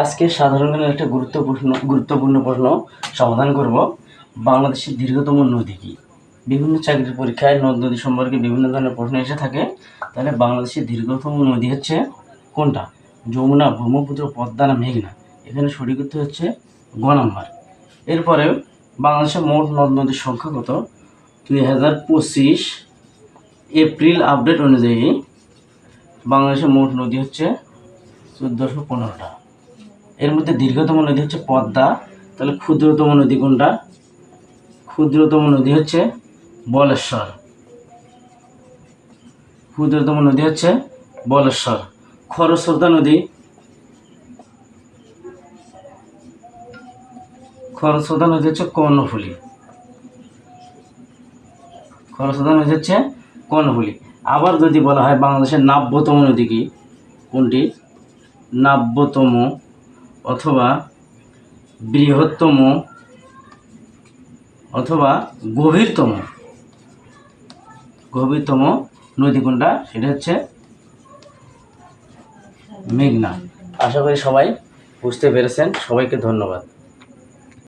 আজকে সাধারণ একটা গুরুত্বপূর্ণ গুরুত্বপূর্ণ প্রশ্ন সমাধান করব। বাংলাদেশের দীর্ঘতম নদী কি? বিভিন্ন চাকরির পরীক্ষায় নদ, নদী সম্পর্কে বিভিন্ন ধরনের প্রশ্ন এসে থাকে। তাহলে বাংলাদেশের দীর্ঘতম নদী হচ্ছে কোনটা? যমুনা, ব্রহ্মপুত্র, পদ্মা না মেঘনা? এখানে সঠিক উত্তর হচ্ছে গ নাম্বার। এরপরে বাংলাদেশের মোট নদ, নদীর সংখ্যা কত? দুই হাজার পঁচিশ এপ্রিল আপডেট অনুযায়ী বাংলাদেশের মোট নদী হচ্ছে চোদ্দোশো পনেরোটা। এর মধ্যে দীর্ঘতম নদী হচ্ছে পদ্মা। তাহলে ক্ষুদ্রতম নদী কোনটা? ক্ষুদ্রতম নদী হচ্ছে বলেশ্বর। ক্ষুদ্রতম নদী হচ্ছে বলেশ্বর। খরস্রোতা নদী। খরস্রোতা নদী হচ্ছে কর্ণফুলী। খরস্রোতা নদী হচ্ছে কর্ণফুলী। আবার যদি বলা হয় বাংলাদেশের নাব্যতম নদী কি? কোনটি? নাব্যতম অথবা বৃহত্তম অথবা গভীরতম। গভীরতম নদী কোনটা? সেটা হচ্ছে মেঘনা। আশা করি সবাই বুঝতে পেরেছেন। সবাইকে ধন্যবাদ।